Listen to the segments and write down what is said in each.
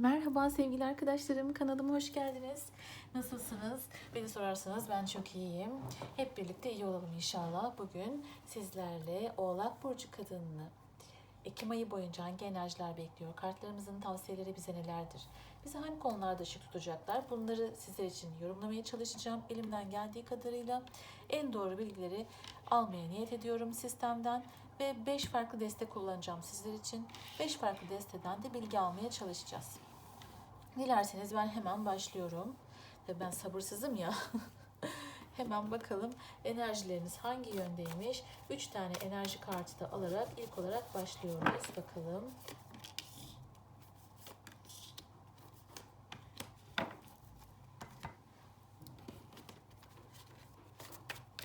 Merhaba sevgili arkadaşlarım, kanalıma hoş geldiniz. Nasılsınız? Beni sorarsanız ben çok iyiyim. Hep birlikte iyi olalım inşallah. Bugün sizlerle Oğlak Burcu kadınını Ekim ayı boyunca hangi enerjiler bekliyor? Kartlarımızın tavsiyeleri bize nelerdir? Bizi hangi konularda ışık tutacaklar? Bunları sizler için yorumlamaya çalışacağım. Elimden geldiği kadarıyla en doğru bilgileri almaya niyet ediyorum sistemden ve 5 farklı destek kullanacağım sizler için. 5 farklı desteden de bilgi almaya çalışacağız. Dilerseniz ben hemen başlıyorum. Ve ben sabırsızım ya. hemen bakalım enerjileriniz hangi yöndeymiş. 3 tane enerji kartı da alarak ilk olarak başlıyoruz. Bakalım.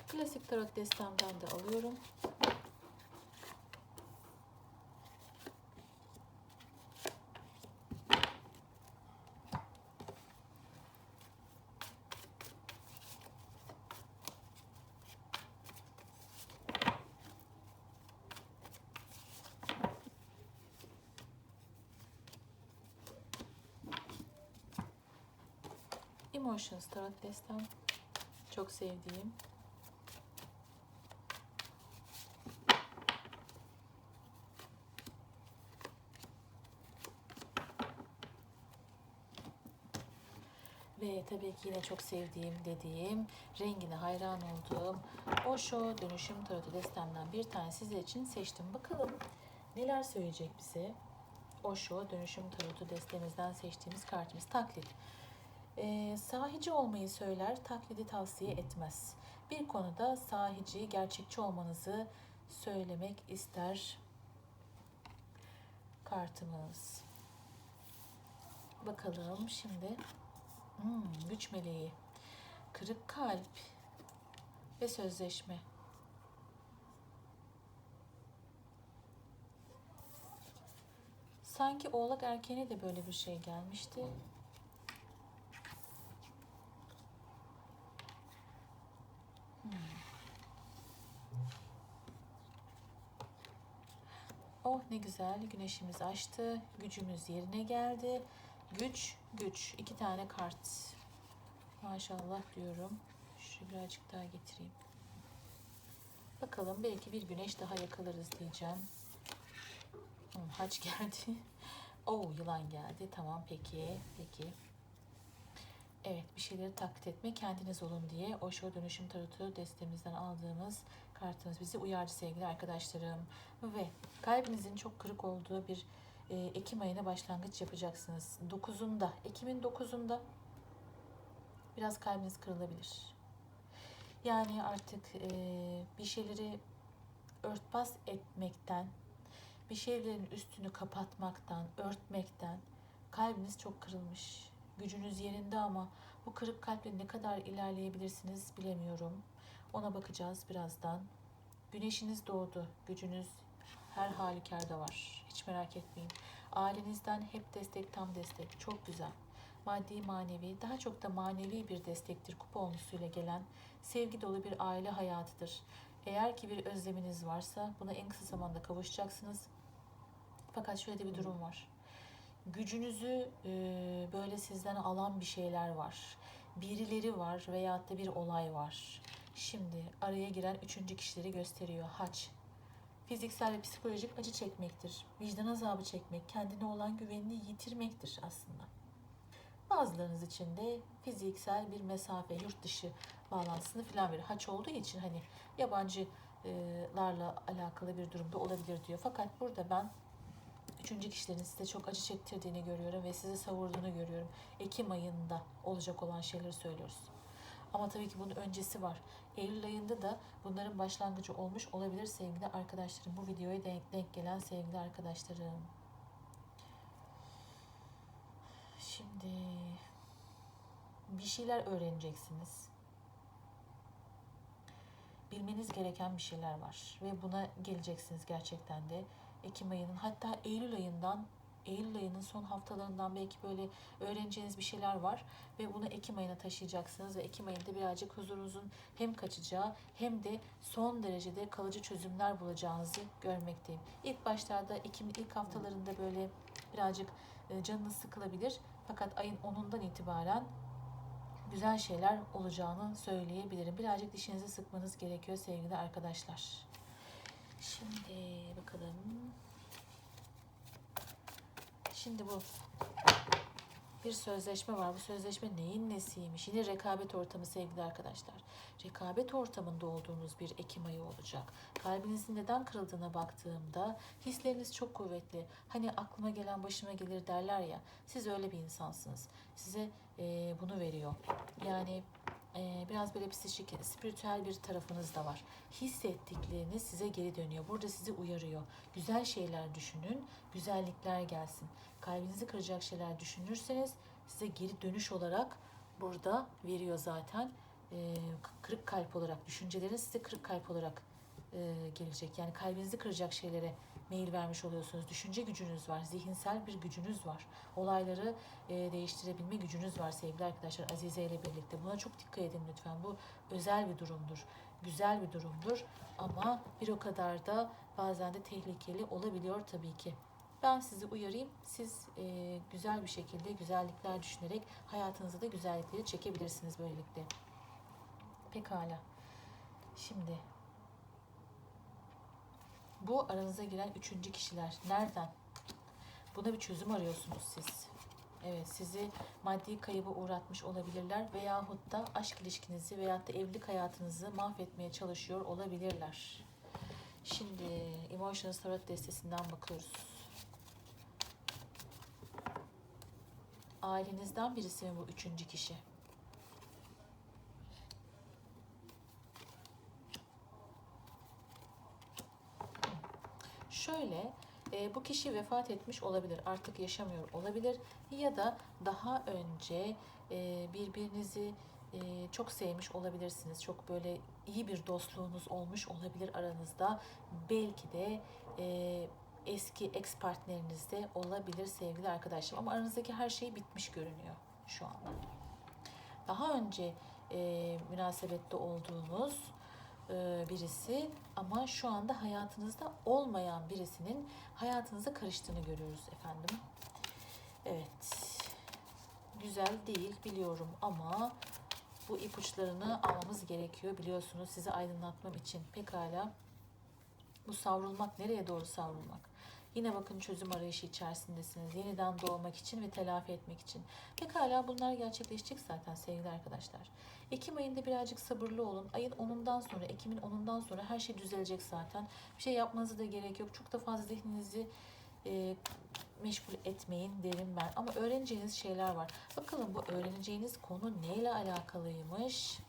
Klasik tarot destemden de alıyorum. Emotions tarot destem. Çok sevdiğim. Ve tabii ki yine çok sevdiğim dediğim, rengine hayran olduğum Osho Dönüşüm Tarotu destemden bir tane sizler için seçtim. Bakalım neler söyleyecek bize. Osho Dönüşüm Tarotu destemizden seçtiğimiz kartımız taklit. Ee, sahici olmayı söyler, taklidi tavsiye etmez. Bir konuda sahici, gerçekçi olmanızı söylemek ister kartımız. Bakalım şimdi. Hmm, güç meleği. Kırık kalp ve sözleşme. Sanki oğlak erkeğine de böyle bir şey gelmişti. Oh ne güzel güneşimiz açtı. Gücümüz yerine geldi. Güç, güç. iki tane kart. Maşallah diyorum. Şu birazcık daha getireyim. Bakalım belki bir güneş daha yakalarız diyeceğim. Hmm, haç geldi. Oh yılan geldi. Tamam peki. Peki. Evet bir şeyleri taklit etme kendiniz olun diye Osho Dönüşüm Tarotu destemizden aldığımız kartımız bizi uyardı sevgili arkadaşlarım. Ve kalbinizin çok kırık olduğu bir e, Ekim ayına başlangıç yapacaksınız. 9'unda, Ekim'in 9'unda biraz kalbiniz kırılabilir. Yani artık e, bir şeyleri örtbas etmekten, bir şeylerin üstünü kapatmaktan, örtmekten kalbiniz çok kırılmış. Gücünüz yerinde ama bu kırık kalple ne kadar ilerleyebilirsiniz bilemiyorum. Ona bakacağız birazdan. Güneşiniz doğdu. Gücünüz her halükarda var. Hiç merak etmeyin. Ailenizden hep destek, tam destek. Çok güzel. Maddi, manevi, daha çok da manevi bir destektir kupa onlusuyla gelen sevgi dolu bir aile hayatıdır. Eğer ki bir özleminiz varsa buna en kısa zamanda kavuşacaksınız. Fakat şöyle de bir durum var. Gücünüzü e, böyle sizden alan bir şeyler var. Birileri var veyahut da bir olay var. Şimdi araya giren üçüncü kişileri gösteriyor. Haç, fiziksel ve psikolojik acı çekmektir. Vicdan azabı çekmek, kendine olan güvenini yitirmektir aslında. Bazılarınız için de fiziksel bir mesafe, yurt dışı bağlantısını falan verir. Haç olduğu için hani yabancılarla alakalı bir durumda olabilir diyor. Fakat burada ben üçüncü kişilerin size çok acı çektirdiğini görüyorum ve sizi savurduğunu görüyorum. Ekim ayında olacak olan şeyleri söylüyoruz. Ama tabii ki bunun öncesi var. Eylül ayında da bunların başlangıcı olmuş olabilir sevgili arkadaşlarım. Bu videoya denk, denk gelen sevgili arkadaşlarım. Şimdi bir şeyler öğreneceksiniz. Bilmeniz gereken bir şeyler var ve buna geleceksiniz gerçekten de. Ekim ayının hatta Eylül ayından Eylül ayının son haftalarından belki böyle öğreneceğiniz bir şeyler var ve bunu Ekim ayına taşıyacaksınız ve Ekim ayında birazcık huzurunuzun hem kaçacağı hem de son derecede kalıcı çözümler bulacağınızı görmekteyim. İlk başlarda Ekim ilk haftalarında böyle birazcık e, canınız sıkılabilir. Fakat ayın 10'undan itibaren güzel şeyler olacağını söyleyebilirim. Birazcık dişinizi sıkmanız gerekiyor sevgili arkadaşlar. Şimdi bakalım. Şimdi bu bir sözleşme var. Bu sözleşme neyin nesiymiş? Yine rekabet ortamı sevgili arkadaşlar. Rekabet ortamında olduğunuz bir Ekim ayı olacak. Kalbinizin neden kırıldığına baktığımda hisleriniz çok kuvvetli. Hani aklıma gelen başıma gelir derler ya. Siz öyle bir insansınız. Size e, bunu veriyor. Yani e, biraz böyle psikik, spiritüel bir tarafınız da var. Hissettikleriniz size geri dönüyor. Burada sizi uyarıyor. Güzel şeyler düşünün, güzellikler gelsin. Kalbinizi kıracak şeyler düşünürseniz size geri dönüş olarak burada veriyor zaten. E, kırık kalp olarak, düşünceleriniz size kırık kalp olarak e, gelecek. Yani kalbinizi kıracak şeylere mail vermiş oluyorsunuz. Düşünce gücünüz var, zihinsel bir gücünüz var. Olayları e, değiştirebilme gücünüz var sevgili arkadaşlar Azize ile birlikte. Buna çok dikkat edin lütfen. Bu özel bir durumdur. Güzel bir durumdur ama bir o kadar da bazen de tehlikeli olabiliyor tabii ki. Ben sizi uyarayım. Siz e, güzel bir şekilde güzellikler düşünerek hayatınıza da güzellikleri çekebilirsiniz böylelikle. Pekala. Şimdi bu aranıza giren üçüncü kişiler nereden? Buna bir çözüm arıyorsunuz siz. Evet sizi maddi kaybı uğratmış olabilirler veyahut da aşk ilişkinizi veyahut da evlilik hayatınızı mahvetmeye çalışıyor olabilirler. Şimdi Emotions Tarot destesinden bakıyoruz. Ailenizden birisi mi bu üçüncü kişi? Şöyle, e, bu kişi vefat etmiş olabilir, artık yaşamıyor olabilir ya da daha önce e, birbirinizi e, çok sevmiş olabilirsiniz. Çok böyle iyi bir dostluğunuz olmuş olabilir aranızda. Belki de e, eski ex partneriniz de olabilir sevgili arkadaşlarım. Ama aranızdaki her şey bitmiş görünüyor şu anda. Daha önce e, münasebette olduğunuz birisi ama şu anda hayatınızda olmayan birisinin hayatınıza karıştığını görüyoruz efendim. Evet. Güzel değil biliyorum ama bu ipuçlarını almamız gerekiyor biliyorsunuz sizi aydınlatmam için. Pekala. Bu savrulmak nereye doğru savrulmak? Yine bakın çözüm arayışı içerisindesiniz. Yeniden doğmak için ve telafi etmek için. Pekala bunlar gerçekleşecek zaten sevgili arkadaşlar. Ekim ayında birazcık sabırlı olun. Ayın 10'undan sonra, Ekim'in 10'undan sonra her şey düzelecek zaten. Bir şey yapmanıza da gerek yok. Çok da fazla zihninizi e, meşgul etmeyin derim ben. Ama öğreneceğiniz şeyler var. Bakalım bu öğreneceğiniz konu neyle alakalıymış?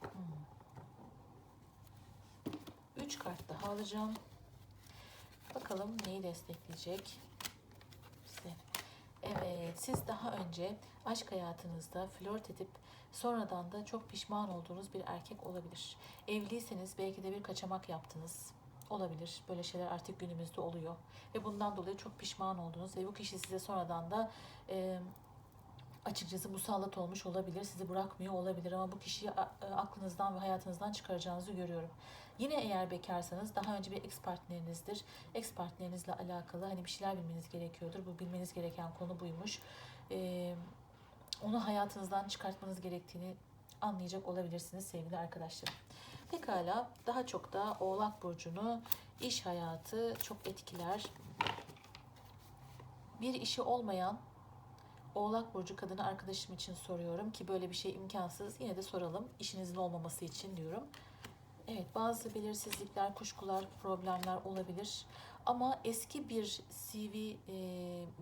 Hmm. Üç kart daha alacağım. Bakalım neyi destekleyecek size. Evet, siz daha önce aşk hayatınızda flört edip sonradan da çok pişman olduğunuz bir erkek olabilir. Evliyseniz belki de bir kaçamak yaptınız. Olabilir. Böyle şeyler artık günümüzde oluyor. Ve bundan dolayı çok pişman oldunuz ve bu kişi size sonradan da e, açıkçası musallat olmuş olabilir. Sizi bırakmıyor olabilir ama bu kişiyi aklınızdan ve hayatınızdan çıkaracağınızı görüyorum. Yine eğer bekarsanız daha önce bir ex partnerinizdir. Ex partnerinizle alakalı hani bir şeyler bilmeniz gerekiyordur. Bu bilmeniz gereken konu buymuş. Ee, onu hayatınızdan çıkartmanız gerektiğini anlayacak olabilirsiniz sevgili arkadaşlarım. Pekala daha çok da Oğlak Burcu'nu iş hayatı çok etkiler. Bir işi olmayan Oğlak Burcu kadını arkadaşım için soruyorum ki böyle bir şey imkansız. Yine de soralım işinizin olmaması için diyorum. Evet bazı belirsizlikler, kuşkular, problemler olabilir. Ama eski bir CV e,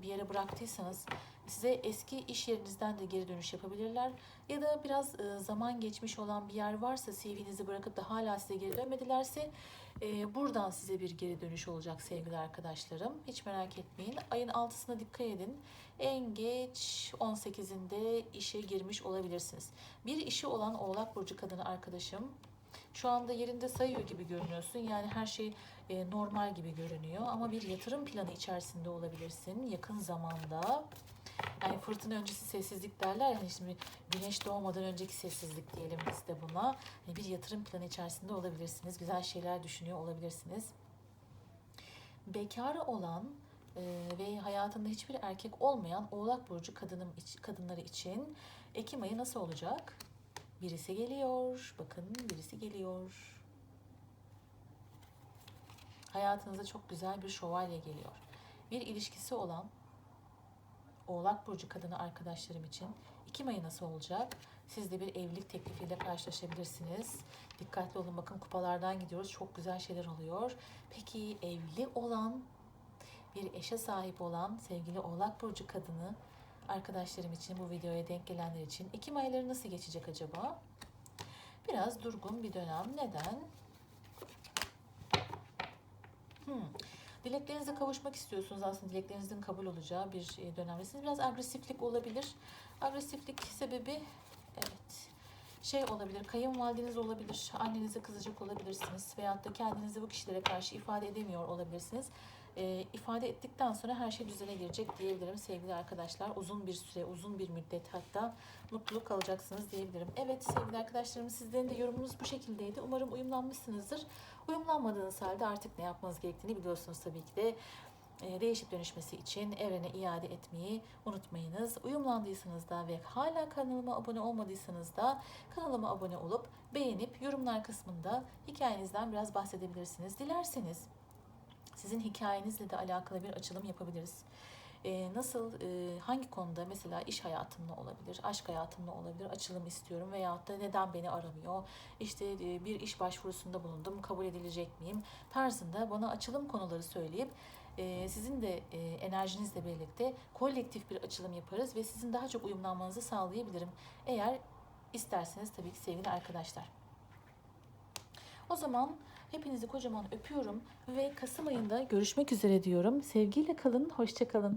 bir yere bıraktıysanız size eski iş yerinizden de geri dönüş yapabilirler. Ya da biraz e, zaman geçmiş olan bir yer varsa CV'nizi bırakıp da hala size geri dönmedilerse e, buradan size bir geri dönüş olacak sevgili arkadaşlarım. Hiç merak etmeyin. Ayın 6'sına dikkat edin. En geç 18'inde işe girmiş olabilirsiniz. Bir işi olan Oğlak Burcu kadını arkadaşım şu anda yerinde sayıyor gibi görünüyorsun. Yani her şey e, normal gibi görünüyor. Ama bir yatırım planı içerisinde olabilirsin yakın zamanda. Yani fırtına öncesi sessizlik derler ya hani şimdi güneş doğmadan önceki sessizlik diyelim biz de buna. Yani bir yatırım planı içerisinde olabilirsiniz. Güzel şeyler düşünüyor olabilirsiniz. Bekar olan Ee, ve hayatında hiçbir erkek olmayan Oğlak Burcu kadınım, kadınları için Ekim ayı nasıl olacak? Birisi geliyor. Bakın birisi geliyor. Hayatınıza çok güzel bir şövalye geliyor. Bir ilişkisi olan Oğlak Burcu kadını arkadaşlarım için Ekim ayı nasıl olacak? Siz de bir evlilik teklifiyle karşılaşabilirsiniz. Dikkatli olun bakın kupalardan gidiyoruz. Çok güzel şeyler oluyor. Peki evli olan, bir eşe sahip olan sevgili Oğlak Burcu kadını arkadaşlarım için bu videoya denk gelenler için Ekim ayları nasıl geçecek acaba? Biraz durgun bir dönem. Neden? Hmm. Dileklerinize kavuşmak istiyorsunuz aslında dileklerinizin kabul olacağı bir e, dönemdesiniz. Biraz agresiflik olabilir. Agresiflik sebebi evet şey olabilir, kayınvalideniz olabilir, annenize kızacak olabilirsiniz veyahut da kendinizi bu kişilere karşı ifade edemiyor olabilirsiniz. E, ifade ettikten sonra her şey düzene girecek diyebilirim sevgili arkadaşlar. Uzun bir süre, uzun bir müddet hatta mutluluk alacaksınız diyebilirim. Evet sevgili arkadaşlarım sizlerin de yorumunuz bu şekildeydi. Umarım uyumlanmışsınızdır. Uyumlanmadığınız halde artık ne yapmanız gerektiğini biliyorsunuz tabii ki de. E, değişip dönüşmesi için evrene iade etmeyi unutmayınız. Uyumlandıysanız da ve hala kanalıma abone olmadıysanız da kanalıma abone olup beğenip yorumlar kısmında hikayenizden biraz bahsedebilirsiniz. Dilerseniz sizin hikayenizle de alakalı bir açılım yapabiliriz. Ee, nasıl, e, hangi konuda mesela iş hayatımda olabilir, aşk hayatımda olabilir açılım istiyorum veyahut da neden beni aramıyor, işte e, bir iş başvurusunda bulundum, kabul edilecek miyim tarzında bana açılım konuları söyleyip e, sizin de e, enerjinizle birlikte kolektif bir açılım yaparız ve sizin daha çok uyumlanmanızı sağlayabilirim. Eğer isterseniz tabii ki sevgili arkadaşlar. O zaman hepinizi kocaman öpüyorum ve Kasım ayında görüşmek üzere diyorum. Sevgiyle kalın, hoşça kalın.